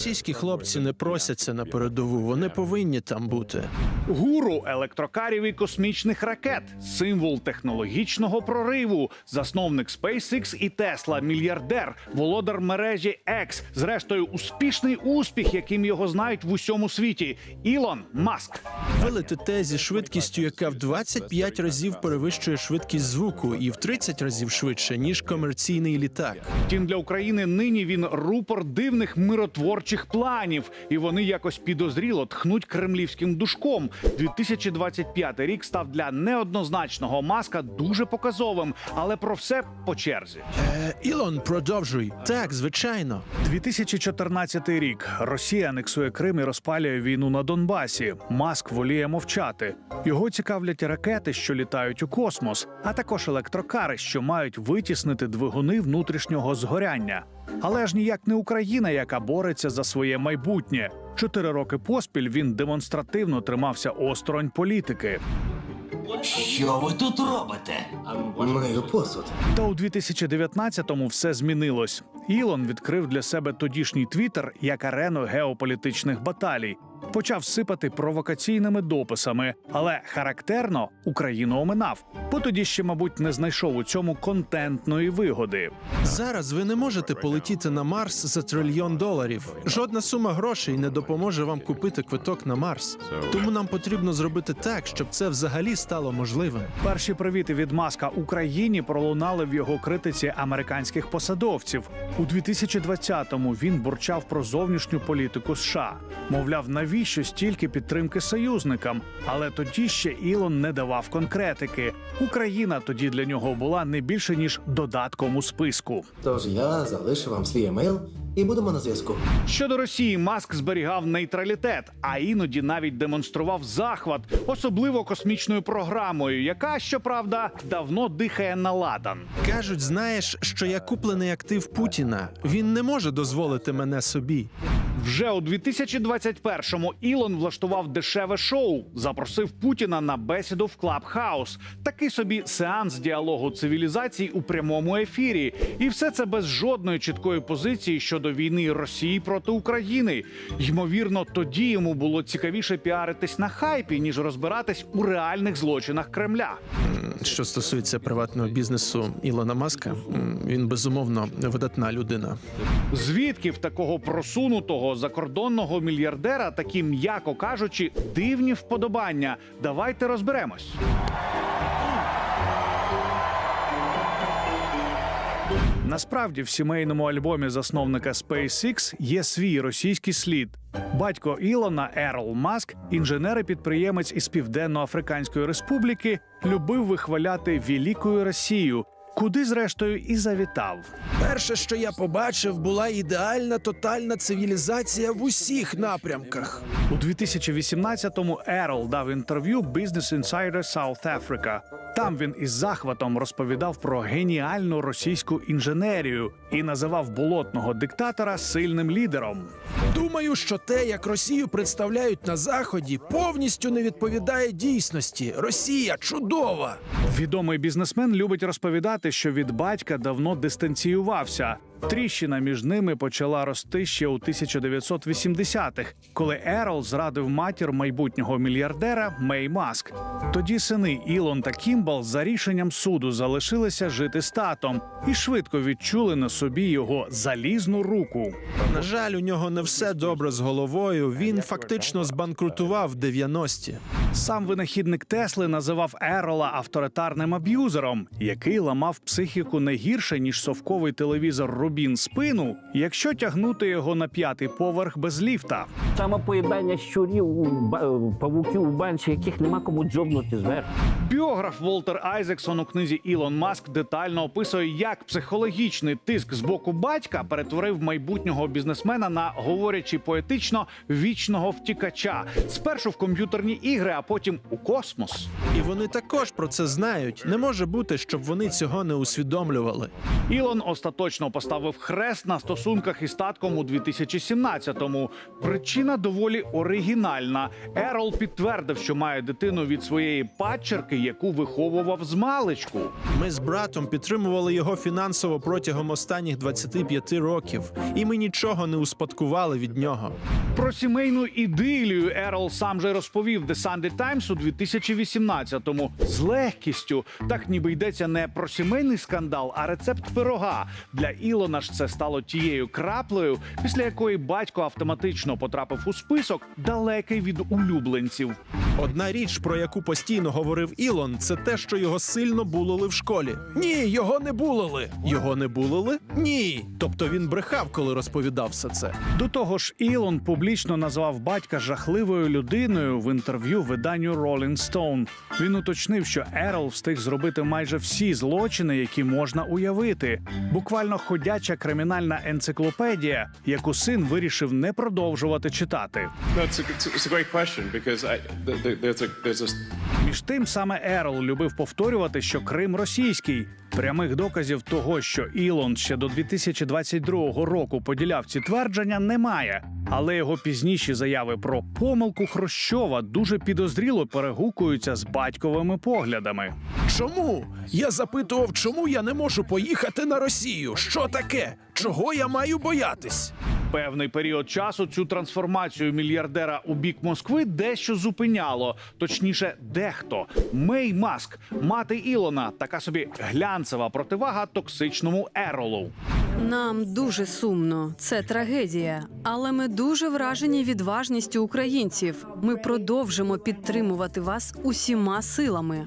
Російські хлопці не просяться на передову, вони повинні там бути. Гуру електрокарів і космічних ракет, символ технологічного прориву, засновник SpaceX і Tesla, мільярдер, володар мережі X, зрештою, успішний успіх, яким його знають в усьому світі. Ілон Маск. Ви летите зі швидкістю, яка в 25 разів перевищує швидкість звуку, і в 30 разів швидше ніж комерційний літак. Втім, для України нині він рупор дивних миротворчих планів, і вони якось підозріло тхнуть кремлівським душком. 2025 рік став для неоднозначного маска дуже показовим, але про все по черзі. Е, Ілон, продовжуй. Так, звичайно. 2014 рік Росія анексує Крим і розпалює війну на Донбасі. Маск воліє мовчати. Його цікавлять ракети, що літають у космос, а також електрокари, що мають витіснити двигуни внутрішнього згоряння. Але ж ніяк не Україна, яка бореться за своє майбутнє. Чотири роки поспіль він демонстративно тримався осторонь політики. Що ви тут робите? Мию посуд. Та у 2019-му все змінилось. Ілон відкрив для себе тодішній твіттер як арену геополітичних баталій. Почав сипати провокаційними дописами, але характерно Україну оминав, бо тоді ще, мабуть, не знайшов у цьому контентної вигоди. Зараз ви не можете полетіти на Марс за трильйон доларів. Жодна сума грошей не допоможе вам купити квиток на Марс. Тому нам потрібно зробити так, щоб це взагалі стало можливим. Перші привіти від маска Україні пролунали в його критиці американських посадовців. У 2020-му він бурчав про зовнішню політику США. Мовляв, навіщо стільки підтримки союзникам? Але тоді ще Ілон не давав конкретики. Україна тоді для нього була не більше ніж додатком у списку. Тож я залишу вам свій емейл і будемо на зв'язку. Щодо Росії, Маск зберігав нейтралітет, а іноді навіть демонстрував захват, особливо космічною програмою, яка щоправда давно дихає на ладан. Кажуть, знаєш, що я куплений актив Путіна. Він не може дозволити мене собі. Вже у 2021-му Ілон влаштував дешеве шоу, запросив Путіна на бесіду в Клабхаус. Такий собі сеанс діалогу цивілізацій у прямому ефірі. І все це без жодної чіткої позиції щодо війни Росії проти України. Ймовірно, тоді йому було цікавіше піаритись на хайпі, ніж розбиратись у реальних злочинах Кремля. Що стосується приватного бізнесу Ілона Маска, він безумовно видатна людина. Звідки в такого просунутого закордонного мільярдера такі, м'яко кажучи, дивні вподобання? Давайте розберемось. Насправді в сімейному альбомі засновника SpaceX є свій російський слід. Батько Ілона Ерл Маск, інженер і підприємець із Південно-Африканської Республіки, любив вихваляти велику Росію, куди зрештою і завітав. Перше, що я побачив, була ідеальна тотальна цивілізація в усіх напрямках. У 2018-му Ерл дав інтерв'ю Business Insider South Africa. Там він із захватом розповідав про геніальну російську інженерію і називав болотного диктатора сильним лідером. Думаю, що те, як Росію представляють на заході, повністю не відповідає дійсності. Росія чудова. Відомий бізнесмен любить розповідати, що від батька давно дистанціювався. Тріщина між ними почала рости ще у 1980-х, коли Ерол зрадив матір майбутнього мільярдера Мей Маск. Тоді сини Ілон та Кімбал за рішенням суду залишилися жити з татом і швидко відчули на собі його залізну руку. На жаль, у нього не все добре з головою. Він фактично збанкрутував в 90-ті. Сам винахідник Тесли називав Ерола авторитарним аб'юзером, який ламав психіку не гірше ніж совковий телевізор Рубін спину, якщо тягнути його на п'ятий поверх без ліфта. Саме поїдання щурів, у павуків у банші, яких нема кому джобнути зверху. Біограф Волтер Айзексон у книзі Ілон Маск детально описує, як психологічний тиск з боку батька перетворив майбутнього бізнесмена на говорячи поетично вічного втікача. Спершу в комп'ютерні ігри, а потім у космос. І вони також про це знають. Не може бути, щоб вони цього не усвідомлювали. Ілон остаточно поставив поставив хрест на стосунках із татком у 2017-му. Причина доволі оригінальна. Ерол підтвердив, що має дитину від своєї падчерки, яку виховував з маличку. Ми з братом підтримували його фінансово протягом останніх 25 років, і ми нічого не успадкували від нього. Про сімейну ідилію Ерол сам же розповів The Sunday Times у 2018-му з легкістю. Так ніби йдеться не про сімейний скандал, а рецепт пирога. Для Ілона ж це стало тією краплею, після якої батько автоматично потрапив у список далекий від улюбленців. Одна річ, про яку постійно говорив Ілон, це те, що його сильно булили в школі. Ні, його не булили. Його не булили? Ні. Тобто він брехав, коли розповідав все це. До того ж, Ілон публічно назвав батька жахливою людиною в інтерв'ю виданню Rolling Stone. Він уточнив, що Ерол встиг зробити майже всі злочини, які можна уявити. Буквально ходяча кримінальна енциклопедія, яку син вирішив не продовжувати читати. No, it's a, it's, a, great question because I th- th- there's a there's a Між тим саме Ерол любив повторювати, що Крим російський. Прямих доказів того, що Ілон ще до 2022 року поділяв ці твердження, немає. Але його пізніші заяви про помилку Хрущова дуже підозріло перегукуються з батьковими поглядами. Чому? Я запитував, чому я не можу поїхати на Росію? Що таке? Чого я маю боятись? Певний період часу цю трансформацію мільярдера у бік Москви дещо зупиняло. Точніше, дехто Мей Маск, мати Ілона, така собі глянцева противага токсичному Еролу. Нам дуже сумно, це трагедія. Але ми дуже вражені відважністю українців. Ми продовжимо підтримувати вас усіма силами.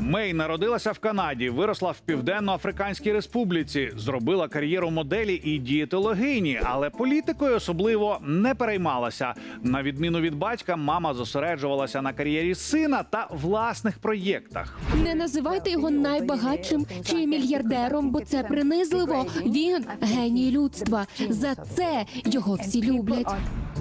Мей народилася в Канаді, виросла в Південно-Африканській Республіці, зробила кар'єру моделі і дієтологині, але політикою особливо не переймалася. На відміну від батька, мама зосереджувалася на кар'єрі сина та власних проєктах. Не називайте його найбагатшим чи мільярдером, бо це принизливо. Він геній людства. За це його всі люблять.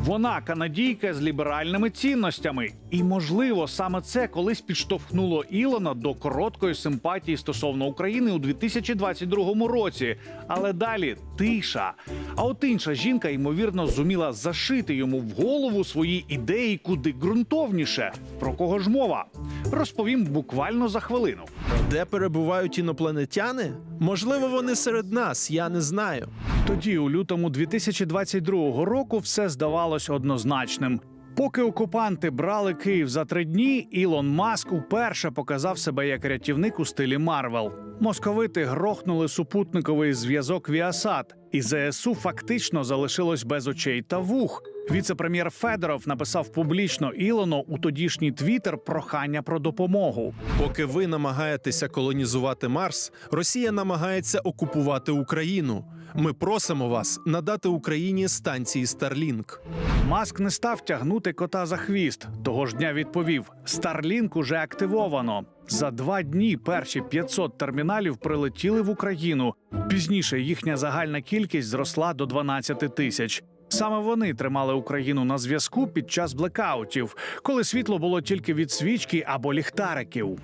Вона канадійка з ліберальними цінностями, і можливо саме це колись підштовхнуло Ілона до короткої симпатії стосовно України у 2022 році. Але далі тиша. А от інша жінка ймовірно зуміла зашити йому в голову свої ідеї куди ґрунтовніше. Про кого ж мова? Розповім буквально за хвилину. Де перебувають інопланетяни? Можливо, вони серед нас, я не знаю. Тоді, у лютому 2022 року, все здавалось однозначним. Поки окупанти брали Київ за три дні, Ілон Маск уперше показав себе як рятівник у стилі Марвел. Московити грохнули супутниковий зв'язок Віасат, і ЗСУ фактично залишилось без очей та вух. Віце-прем'єр Федоров написав публічно Ілону у тодішній твіттер прохання про допомогу. Поки ви намагаєтеся колонізувати Марс, Росія намагається окупувати Україну. Ми просимо вас надати Україні станції Starlink. Маск не став тягнути кота за хвіст. Того ж дня відповів: Starlink уже активовано. За два дні перші 500 терміналів прилетіли в Україну. Пізніше їхня загальна кількість зросла до 12 тисяч. Саме вони тримали Україну на зв'язку під час блекаутів, коли світло було тільки від свічки або ліхтариків.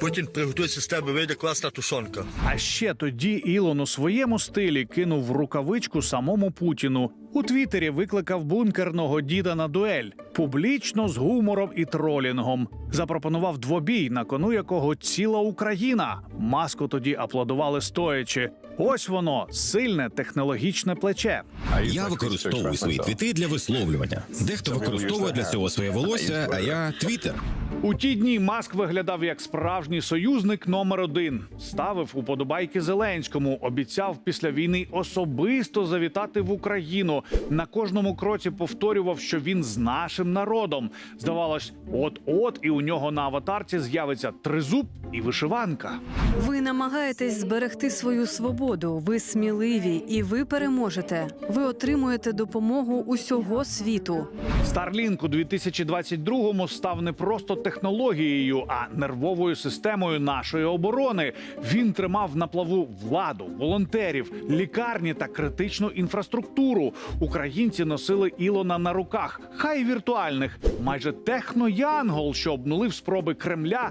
Потім приготуйся з тебе вийде класна тушонка. А ще тоді Ілон у своєму стилі кинув рукавичку самому Путіну. У Твіттері викликав бункерного діда на дуель публічно з гумором і тролінгом. Запропонував двобій, на кону якого ціла Україна. Маску тоді аплодували стоячи. Ось воно сильне технологічне плече. Я використовую свої твіти для висловлювання. Дехто використовує для цього своє волосся, а я твіттер. У ті дні Маск виглядав як справжній союзник номер один. Ставив уподобайки Зеленському, обіцяв після війни особисто завітати в Україну. На кожному кроці повторював, що він з нашим народом. Здавалось, от-от, і у нього на аватарці з'явиться тризуб і вишиванка. Ви намагаєтесь зберегти свою свободу. Ви сміливі і ви переможете. Ви отримуєте допомогу усього світу. Старлінк у 2022-му став не просто технологією, а нервовою системою нашої оборони. Він тримав на плаву владу, волонтерів, лікарні та критичну інфраструктуру. Українці носили Ілона на руках, хай віртуальних, майже техноянгол, що обнулив спроби Кремля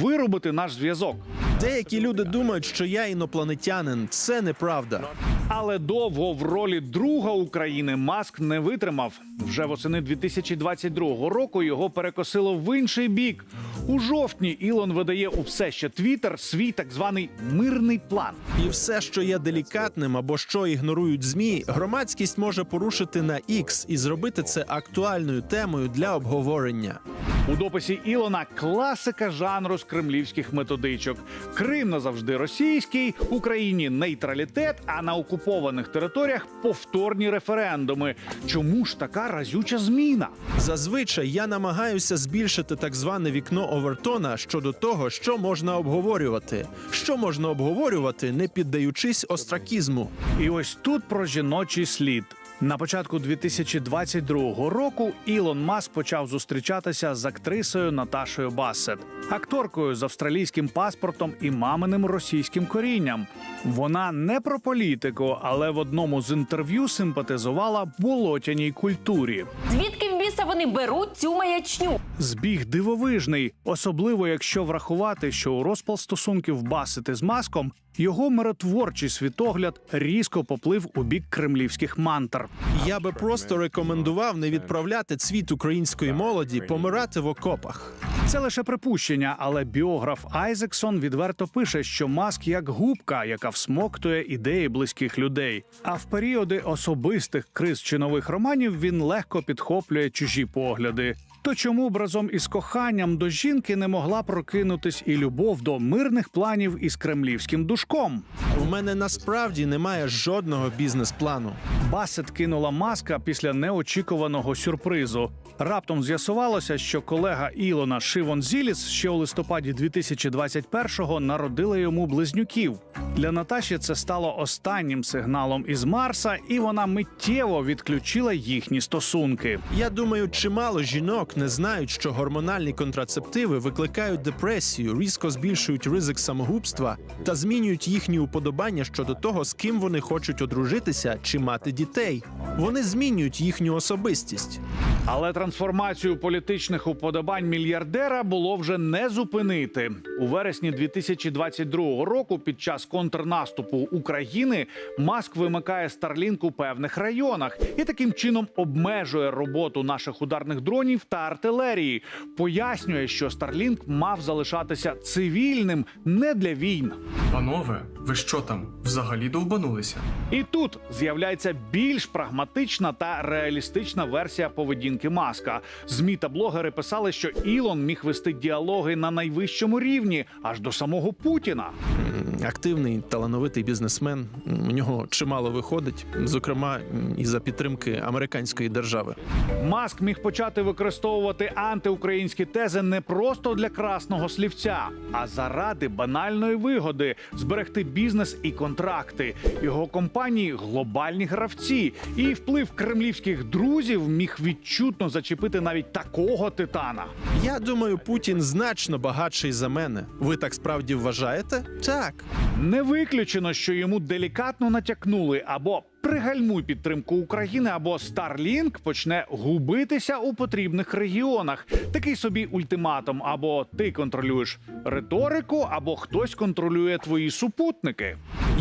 виробити наш зв'язок. Деякі люди думають, що я інопланетянин. Це неправда. Але довго в ролі друга України Маск не витримав. Вже восени 2022 року його перекосило в інший бік. У жовтні Ілон видає у все ще Твіттер свій так званий мирний план. І все, що є делікатним або що ігнорують змі, громадськість може порушити на X і зробити це актуальною темою для обговорення. У дописі Ілона класика жанру з кремлівських методичок. Крим назавжди російський, Україні нейтралітет, а на окупованих територіях повторні референдуми. Чому ж така разюча зміна? Зазвичай я намагаюся збільшити так зване вікно Овертона щодо того, що можна обговорювати, що можна обговорювати, не піддаючись остракізму. І ось тут про жіночий слід. На початку 2022 року Ілон Маск почав зустрічатися з актрисою Наташою Бассет, акторкою з австралійським паспортом і маминим російським корінням. Вона не про політику, але в одному з інтерв'ю симпатизувала болотяній культурі. Звідки біса вони беруть цю маячню? Збіг дивовижний, особливо якщо врахувати, що у розпал стосунків басити з маском його миротворчий світогляд різко поплив у бік кремлівських мантр. Я би просто рекомендував не відправляти цвіт української молоді помирати в окопах. Це лише припущення, але біограф Айзексон відверто пише, що маск як губка, яка всмоктує ідеї близьких людей. А в періоди особистих криз чи нових романів він легко підхоплює чужі погляди. То чому б разом із коханням до жінки не могла прокинутись і любов до мирних планів із кремлівським душком? У мене насправді немає жодного бізнес-плану. Басет кинула маска після неочікуваного сюрпризу. Раптом з'ясувалося, що колега Ілона Шивон Зіліс ще у листопаді 2021-го народила йому близнюків. Для Наташі це стало останнім сигналом із Марса, і вона миттєво відключила їхні стосунки. Я думаю, чимало жінок не знають, що гормональні контрацептиви викликають депресію, різко збільшують ризик самогубства та змінюють їхні уподобання щодо того, з ким вони хочуть одружитися чи мати дітей. Вони змінюють їхню особистість. Але трансформацію політичних уподобань мільярдера було вже не зупинити у вересні 2022 року. Під час контрнаступу України Маск вимикає Старлінк у певних районах і таким чином обмежує роботу наших ударних дронів та артилерії. Пояснює, що Старлінк мав залишатися цивільним не для війн. Панове, ви що там? Взагалі довбанулися? І тут з'являється більш прагматична та реалістична версія поведінки Маска. Змі та блогери писали, що Ілон міг вести діалоги на найвищому рівні аж до самого Путіна. Активний талановитий бізнесмен. У нього чимало виходить, зокрема і за підтримки американської держави. Маск міг почати використовувати антиукраїнські тези не просто для красного слівця, а заради банальної вигоди зберегти бізнес і контракти. Його компанії глобальні гравці, і вплив кремлівських друзів міг відчутно зачепити навіть такого титана. Я думаю, Путін значно багатший за мене. Ви так справді вважаєте? Так. Не виключено, що йому делікатно натякнули або пригальмуй підтримку України, або Starlink почне губитися у потрібних регіонах. Такий собі ультиматум: або ти контролюєш риторику, або хтось контролює твої супутники.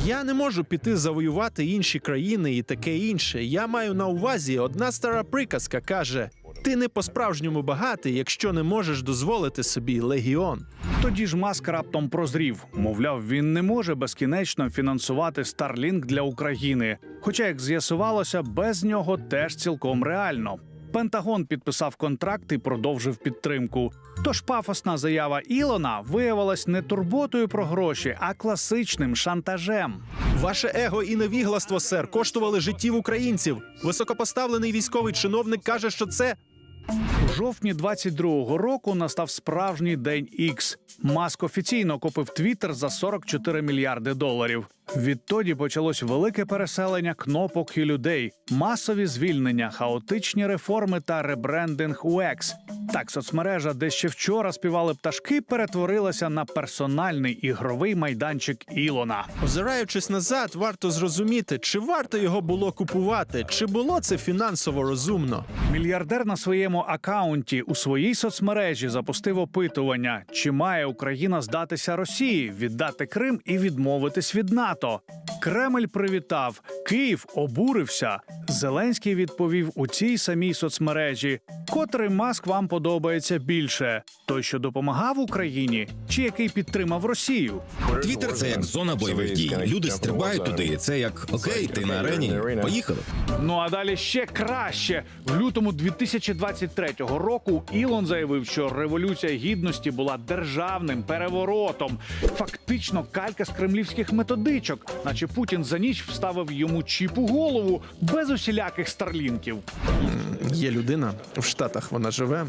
Я не можу піти завоювати інші країни і таке інше. Я маю на увазі одна стара приказка каже: ти не по-справжньому багатий, якщо не можеш дозволити собі легіон. Тоді ж Маск раптом прозрів. Мовляв, він не може безкінечно фінансувати Starlink для України. Хоча, як з'ясувалося, без нього теж цілком реально. Пентагон підписав контракт і продовжив підтримку. Тож пафосна заява Ілона виявилась не турботою про гроші, а класичним шантажем. Ваше его і невігластво, сер, коштували життів українців. Високопоставлений військовий чиновник каже, що це У жовтні 22-го року настав справжній день Ікс. Маск офіційно купив Твіттер за 44 мільярди доларів. Відтоді почалось велике переселення кнопок і людей, масові звільнення, хаотичні реформи та ребрендинг UX. Так, соцмережа, де ще вчора співали пташки, перетворилася на персональний ігровий майданчик Ілона. Озираючись назад, варто зрозуміти, чи варто його було купувати, чи було це фінансово розумно. Мільярдер на своєму акаунті у своїй соцмережі запустив опитування, чи має Україна здатися Росії, віддати Крим і відмовитись від НАТО. Кремль привітав, Київ обурився. Зеленський відповів у цій самій соцмережі, котрий маск вам подобається більше: той, що допомагав Україні, чи який підтримав Росію. Твіттер – це як зона бойових дій. Люди стрибають туди. Це як окей, ти на арені. Поїхали. Ну а далі ще краще. В лютому 2023 року Ілон заявив, що революція гідності була державним переворотом. Фактично калька з кремлівських методичок, наче Путін за ніч вставив йому чіп у голову без усіляких старлінків. Є людина в Штатах, вона живе,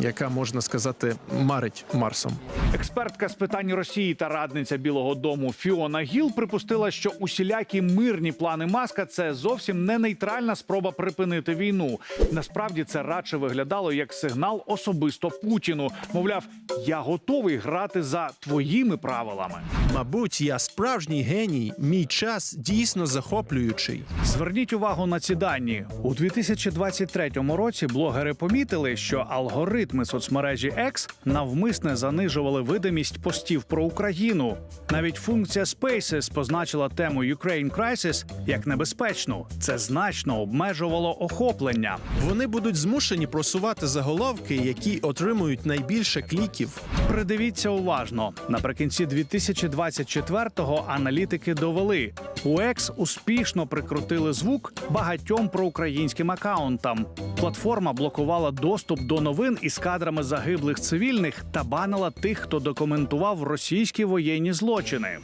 яка можна сказати марить Марсом. Експертка з питань Росії та радниця Білого Дому Фіона Гіл припустила, що усілякі мирні плани Маска це зовсім не нейтральна спроба припинити війну. Насправді це радше виглядало як сигнал особисто Путіну. Мовляв, я готовий грати за твоїми правилами. Мабуть, я справжній геній. Мій час дійсно захоплюючий. Зверніть увагу на ці дані у 2023 році. Блогери помітили, що алгоритми соцмережі X навмисне занижували видимість постів про Україну. Навіть функція Spaces позначила тему Ukraine Crisis як небезпечну. Це значно обмежувало охоплення. Вони будуть змушені просувати заголовки, які отримують найбільше кліків. Придивіться уважно. Наприкінці 2024-го аналітики довели, у X успішно прикрутили звук багатьом проукраїнським акаунтам. Платформа блокувала доступ до новин із кадрами загиблих цивільних та банила тих, хто документував російські воєнні злочини.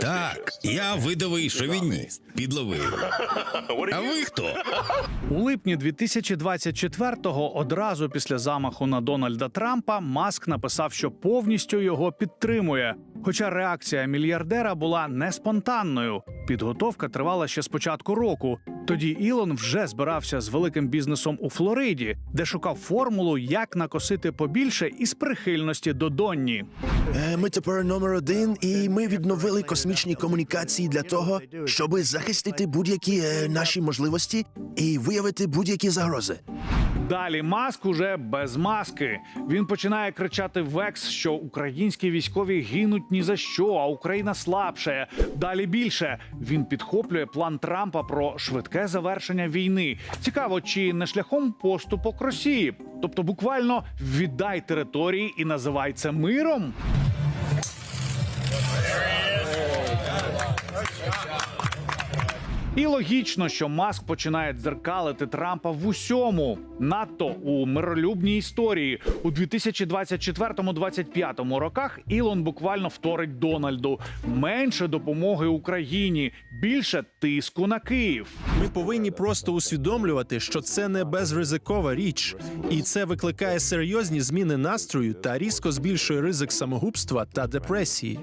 Так, я видовий шовініст. Підловив. А ви хто? У липні 2024-го, одразу після замаху на Дональда Трампа, Маск написав, що повністю його підтримує. Хоча реакція мільярдера була не спонтанною. Підготовка тривала ще з початку року. Тоді Ілон вже збирався з великим бізнесом у Флориді, де шукав формулу, як накосити побільше із прихильності до Донні. Е, Ми тепер номер один, і ми відновили космічні комунікації для того, щоб захистити будь-які е, наші можливості і виявити будь-які загрози. Далі маск уже без маски. Він починає кричати в Екс, що українські військові гинуть ні за що, а Україна слабше. Далі більше він підхоплює план Трампа про швидке завершення війни. Цікаво, чи не шляхом поступок Росії, тобто буквально віддай території і називай це миром. І логічно, що Маск починає дзеркалити Трампа в усьому, надто у миролюбній історії. У 2024-2025 роках Ілон буквально вторить Дональду менше допомоги Україні, більше тиску на Київ. Ми повинні просто усвідомлювати, що це не безризикова річ, і це викликає серйозні зміни настрою та різко збільшує ризик самогубства та депресії.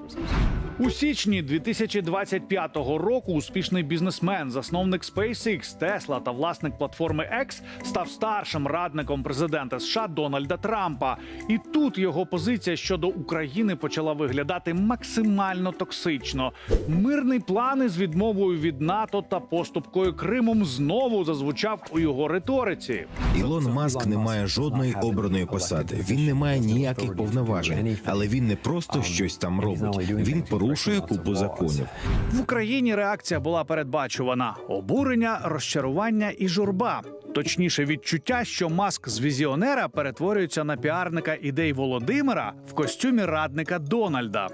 У січні 2025 року успішний бізнесмен, засновник SpaceX, Tesla та власник платформи X став старшим радником президента США Дональда Трампа. І тут його позиція щодо України почала виглядати максимально токсично. Мирний план із відмовою від НАТО та поступкою Кримом знову зазвучав у його риториці. Ілон Маск не має жодної обраної посади. Він не має ніяких повноважень, але він не просто щось там робить. Він порушує купу законів. В Україні реакція була передбачувана: обурення, розчарування і журба. Точніше, відчуття, що маск з візіонера перетворюється на піарника ідей Володимира в костюмі радника Дональда.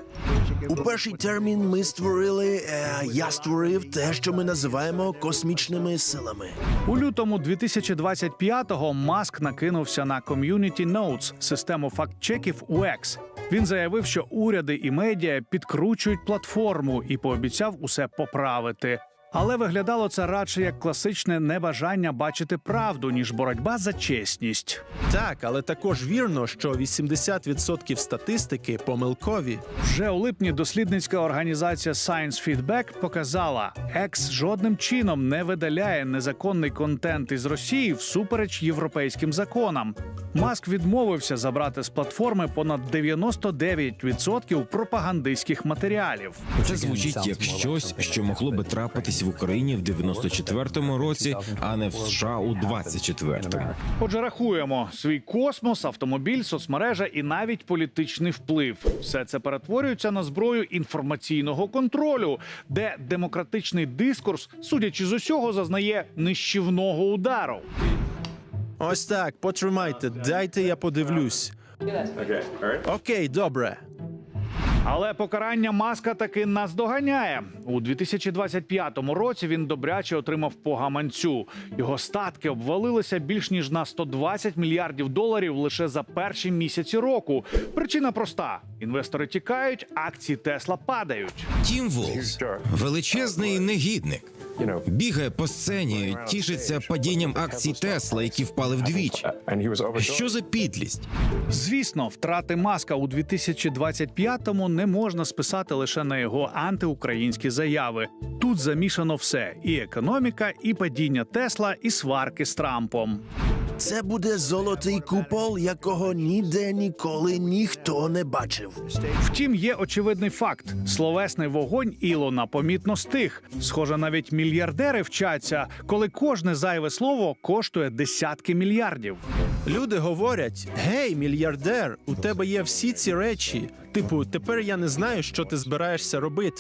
У перший термін ми створили. Е, я створив те, що ми називаємо космічними силами. У лютому 2025-го Маск накинувся на Community Notes – систему фактчеків UX. Він заявив, що уряди і медіа підкручують платформу і пообіцяв усе поправити. Але виглядало це радше як класичне небажання бачити правду, ніж боротьба за чесність. Так, але також вірно, що 80% статистики помилкові. Вже у липні дослідницька організація Science Feedback показала, екс жодним чином не видаляє незаконний контент із Росії всупереч європейським законам. Маск відмовився забрати з платформи понад 99% пропагандистських матеріалів. Це звучить як щось, що могло би трапитись в Україні в 94-му році, а не в США у 24-му. Отже, рахуємо свій космос, автомобіль, соцмережа і навіть політичний вплив. Все це перетворюється на зброю інформаційного контролю, де демократичний дискурс, судячи з усього, зазнає нищівного удару. Ось так, потримайте, дайте я подивлюсь. Окей, добре. Але покарання маска таки наздоганяє у 2025 році. Він добряче отримав по гаманцю. Його статки обвалилися більш ніж на 120 мільярдів доларів лише за перші місяці року. Причина проста: інвестори тікають, акції Тесла падають. Тім Волз величезний негідник. Бігає по сцені, тішиться падінням акцій Тесла, які впали вдвічі. Що за підлість? Звісно, втрати маска у 2025-му не можна списати лише на його антиукраїнські заяви. Тут замішано все: і економіка, і падіння Тесла, і сварки з Трампом. Це буде золотий купол, якого ніде ніколи ніхто не бачив. Втім, є очевидний факт: словесний вогонь Ілона помітно стих. Схоже, навіть мільярдери вчаться, коли кожне зайве слово коштує десятки мільярдів. Люди говорять: гей, мільярдер, у тебе є всі ці речі. Типу, тепер я не знаю, що ти збираєшся робити.